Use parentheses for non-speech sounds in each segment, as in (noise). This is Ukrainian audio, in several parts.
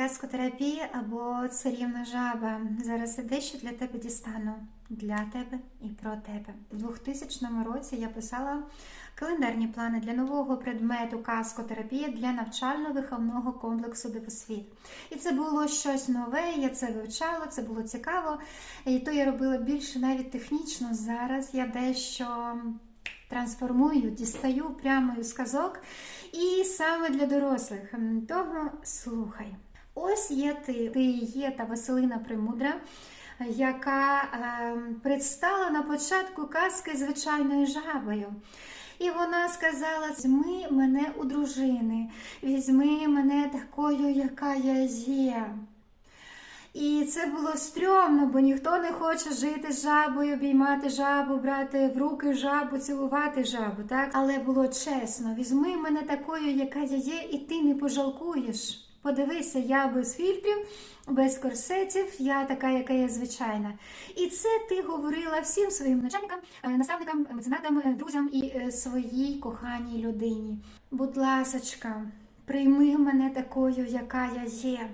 Казкотерапія або царівна жаба. Зараз я дещо для тебе дістану. Для тебе і про тебе. У 2000 році я писала календарні плани для нового предмету казкотерапія для навчально-виховного комплексу Дивосвіт. І це було щось нове, я це вивчала, це було цікаво. І то я робила більше навіть технічно. Зараз я дещо трансформую, дістаю прямо із казок. І саме для дорослих. Тому слухай. Ось є ти, ти є та Василина Примудра, яка е, предстала на початку казки звичайною жабою. І вона сказала: візьми мене у дружини, візьми мене такою, яка я є. І це було стрьомно, бо ніхто не хоче жити з жабою, обіймати жабу, брати в руки жабу, цілувати жабу. Так? Але було чесно, візьми мене такою, яка я є, і ти не пожалкуєш. Подивися, я без фільтрів, без корсетів, я така, яка є звичайна. І це ти говорила всім своїм начальникам, е, наставникам, меценатам, е, друзям і е, своїй коханій людині. Будь ласочка, прийми мене такою, яка я є.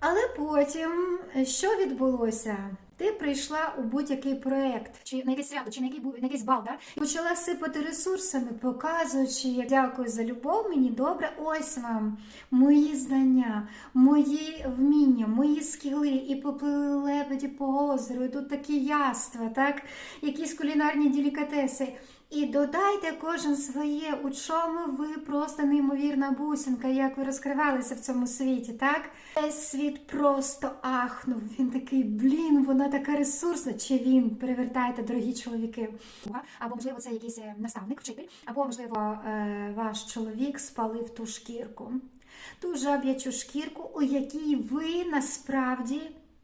Але потім що відбулося? Ти прийшла у будь-який проект, чи на якесь свято, чи на який на якийсь бал, да? і почала сипати ресурсами, показуючи, як дякую за любов, мені добре. Ось вам мої знання, мої вміння, мої скіли, і поплили лебеді по озеру, і тут такі яства, так? якісь кулінарні делікатеси. І додайте кожен своє, у чому ви просто неймовірна бусинка, як ви розкривалися в цьому світі, так? Весь світ просто ахнув. Він такий, блін, вона така ресурсна. Чи він перевертайте, дорогі чоловіки? Або можливо, це якийсь е, наставник, вчитель, або можливо, е, ваш чоловік спалив ту шкірку, ту жаб'ячу шкірку, у якій ви насправді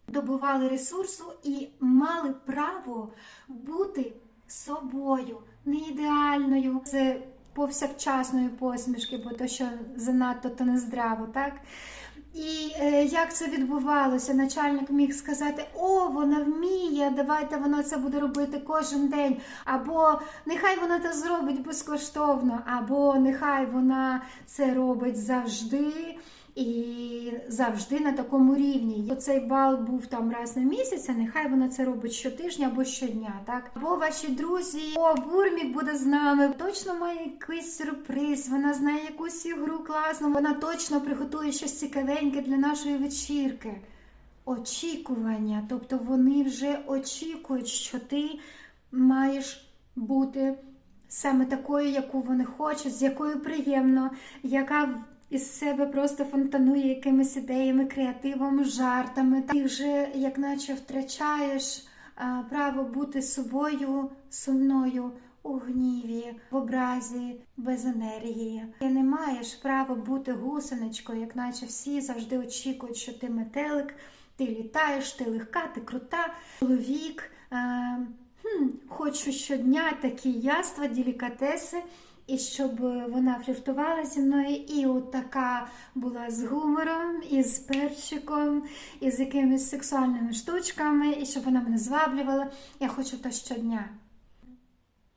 добували ресурсу і мали право бути собою, не ідеальною, з повсякчасної посмішки, бо то, що занадто то не здраво, так? І е, як це відбувалося? Начальник міг сказати: О, вона вміє, давайте вона це буде робити кожен день. Або нехай вона це зробить безкоштовно, або нехай вона це робить завжди. І завжди на такому рівні. Цей бал був там раз на місяць, а нехай вона це робить щотижня або щодня, так? Або ваші друзі, о, Бурмік буде з нами, точно має якийсь сюрприз, вона знає якусь ігру класну, вона точно приготує щось цікавеньке для нашої вечірки. Очікування, тобто вони вже очікують, що ти маєш бути саме такою, яку вони хочуть, з якою приємно, яка із себе просто фонтанує якимись ідеями, креативом, жартами. Ти вже, як наче, втрачаєш право бути собою сумною у гніві, в образі, без енергії. Ти не маєш права бути гусеничкою, як наче всі завжди очікують, що ти метелик, ти літаєш, ти легка, ти крута, чоловік. А, хм, хочу щодня такі яства, делікатеси. І щоб вона фліртувала зі мною, і от така була з гумором, і з перчиком, і з якимись сексуальними штучками, і щоб вона мене зваблювала. Я хочу то щодня.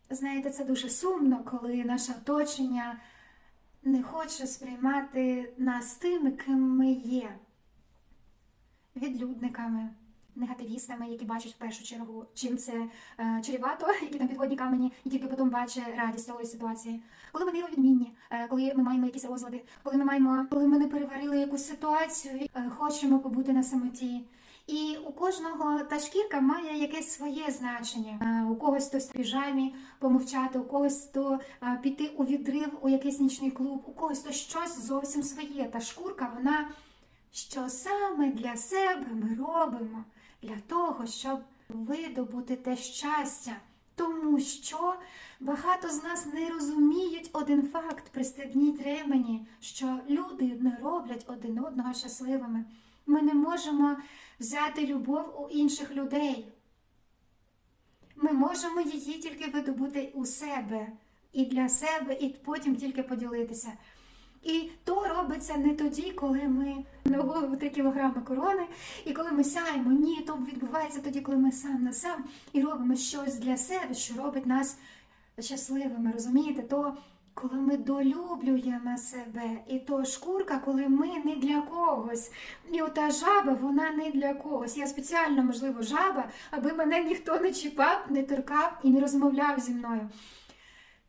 Знаєте, це дуже сумно, коли наше оточення не хоче сприймати нас тими, ким ми є. Відлюдниками, негативістами, які бачать в першу чергу, чим це е, чарівато, (laughs) які там підводні камені, і тільки потім бачать радість цієї ситуації. Коли ми невідмінні, е, коли ми маємо якісь розлади, коли ми маємо, коли ми не переварили якусь ситуацію, е, хочемо побути на самоті. І у кожного та шкірка має якесь своє значення. Е, У когось то в піжамі помовчати, у когось то е, піти у відрив у якийсь нічний клуб, у когось то щось зовсім своє. Та шкурка, вона що саме для себе ми робимо того, щоб видобути те щастя. Тому що багато з нас не розуміють один факт, пристебніть ремені, що люди не роблять один одного щасливими. Ми не можемо взяти любов у інших людей. Ми можемо її тільки видобути у себе і для себе, і потім тільки поділитися. І то робиться не тоді, коли ми на голову 3 кілограми корони, і коли ми сяємо. Ні, то відбувається тоді, коли ми сам на сам і робимо щось для себе, що робить нас щасливими. Розумієте? То коли ми долюблюємо себе, і то шкурка, коли ми не для когось. І ота жаба, вона не для когось. Я спеціально, можливо, жаба, аби мене ніхто не чіпав, не торкав і не розмовляв зі мною.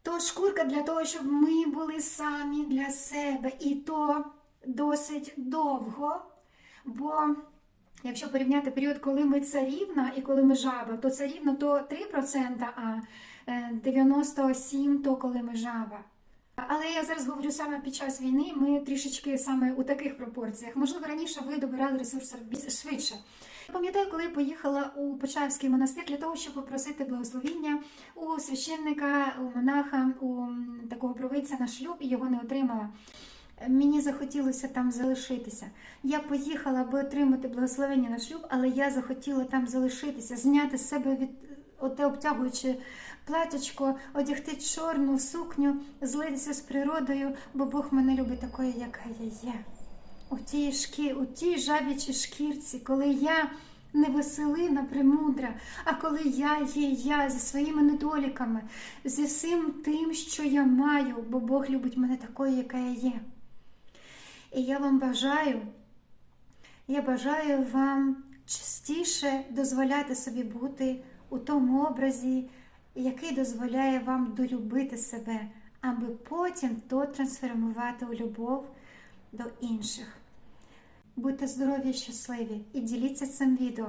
То шкурка для того, щоб ми були самі для себе, і то досить довго. Бо якщо порівняти період, коли ми царівна і коли ми жаба, то царівна то 3%, а е, 97% то коли ми жаба. Але я зараз говорю саме під час війни, ми трішечки саме у таких пропорціях. Можливо, раніше ви добирали ресурси швидше. Пам'ятаю, коли я поїхала у Почаївський монастир для того, щоб попросити благословіння у священника, у монаха, у такого провидця на шлюб і його не отримала. Мені захотілося там залишитися. Я поїхала, аби отримати благословення на шлюб, але я захотіла там залишитися, зняти з себе від оте обтягуюче платячко, одягти чорну сукню, злитися з природою, бо Бог мене любить такою, яка я є. У тій шкі, у тій жабічій шкірці, коли я не веселина, премудра, а коли я є я зі своїми недоліками, зі всім тим, що я маю, бо Бог любить мене такою, яка я є. І я вам бажаю, я бажаю вам частіше дозволяти собі бути у тому образі, який дозволяє вам долюбити себе, аби потім то трансформувати у любов до інших. Будьте здорові і щасливі і діліться цим відео.